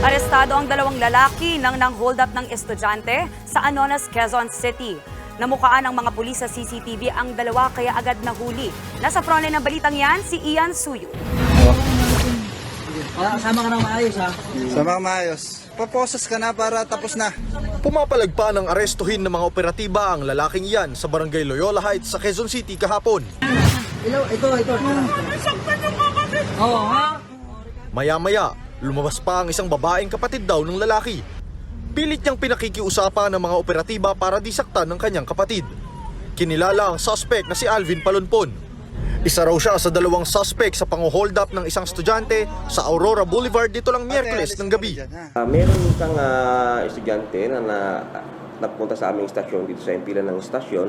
Arestado ang dalawang lalaki nang nang hold up ng estudyante sa Anonas, Quezon City. Namukaan ng mga pulis sa CCTV ang dalawa kaya agad nahuli. Nasa frontline ng balitang yan, si Ian Suyo. Ah, sama ka na maayos ha. Sama ka maayos. Paprocess ka na para tapos na. Pumapalag pa ng arestuhin ng mga operatiba ang lalaking iyan sa barangay Loyola Heights sa Quezon City kahapon. Ilo, ito, ito. Oo, ha? Maya-maya, lumabas pa ang isang babaeng kapatid daw ng lalaki. Pilit niyang pinakikiusapan ng mga operatiba para disaktan ng kanyang kapatid. Kinilala ang suspect na si Alvin Palonpon. Isa raw siya sa dalawang suspect sa pang-hold up ng isang estudyante sa Aurora Boulevard dito lang Miyerkules ng gabi. Ah, meron isang ah, estudyante na, na napunta sa aming stasyon dito sa impilan ng stasyon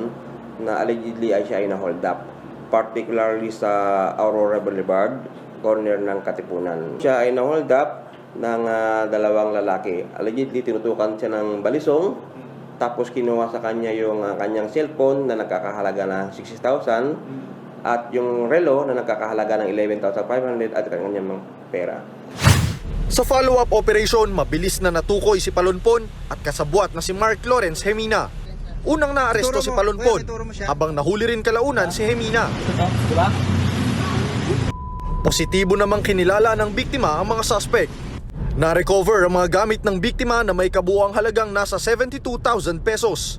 na allegedly ay siya ay na-hold up particularly sa Aurora Boulevard corner ng Katipunan. Siya ay na-hold up ng ah, dalawang lalaki. Allegedly tinutukan siya ng balisong tapos kinuha sa kanya yung ah, kanyang cellphone na nagkakahalaga na 60,000 at yung relo na nagkakahalaga ng 11,500 at kanyang mga pera. Sa follow-up operation, mabilis na natukoy si Palonpon at kasabwat na si Mark Lawrence Hemina. Unang naaresto si. Palonpon habang nahuli rin kalaunan si Hemina. Ito, di ba? Positibo namang kinilala ng biktima ang mga suspect. Na-recover ang mga gamit ng biktima na may kabuang halagang nasa 72,000 pesos.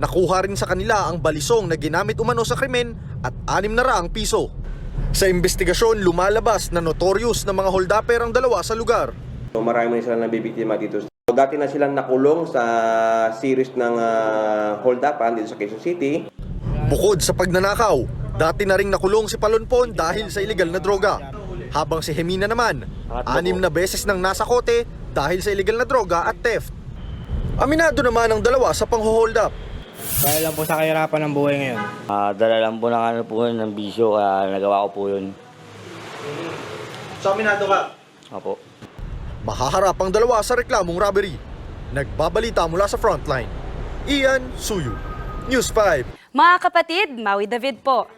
Nakuha rin sa kanila ang balisong na ginamit umano sa krimen at anim na raang piso. Sa investigasyon, lumalabas na notorious na mga holdupper ang dalawa sa lugar. So marami na silang nabibiktima dito. So, dati na silang nakulong sa series ng uh, hold-upan dito sa Quezon City. Bukod sa pagnanakaw, dati na ring nakulong si Palonpon dahil sa illegal na droga. Habang si Hemina naman, anim na beses nang nasa kote dahil sa illegal na droga at theft. Aminado naman ang dalawa sa pang-hold up. Dahil lang po sa kahirapan ng buhay ngayon. Ah, dala lang po ng ano po yun, ng bisyo, kaya nagawa ko po yun. So aminado ka? Opo. Mahaharap ang dalawa sa reklamong robbery. Nagbabalita mula sa frontline. Ian Suyu, News 5. Mga kapatid, Maui David po.